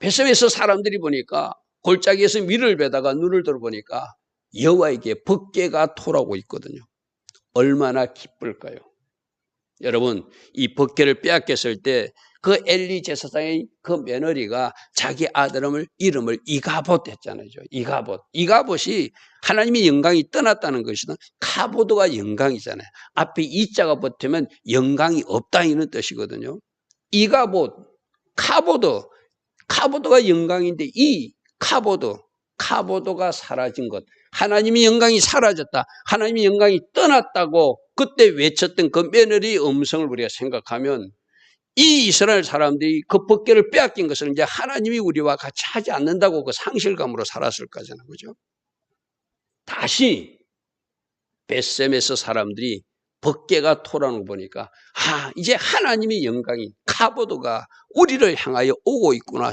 베셈에서 사람들이 보니까 골짜기에서 밀을 베다가 눈을 들어보니까 여호와에게 법궤가 토라고 있거든요. 얼마나 기쁠까요? 여러분 이 법궤를 빼앗겼을 때 그 엘리 제사장의 그 며느리가 자기 아들을 이름을 이가봇 했잖아요. 이가봇. 이가봇이 하나님의 영광이 떠났다는 것이든 카보드가 영광이잖아요. 앞에 이자가 붙으면 영광이 없다 이런 뜻이거든요. 이가봇, 카보드, 카보드가 영광인데 이 카보드, 카보드가 사라진 것. 하나님의 영광이 사라졌다. 하나님의 영광이 떠났다고 그때 외쳤던 그 며느리 음성을 우리가 생각하면 이 이스라엘 사람들이 그 법궤를 빼앗긴 것을 이제 하나님이 우리와 같이 하지 않는다고 그 상실감으로 살았을 거잖아요. 그죠? 다시 베셈에서 사람들이 법궤가 토라는 거 보니까 아 이제 하나님의 영광이 카보드가 우리를 향하여 오고 있구나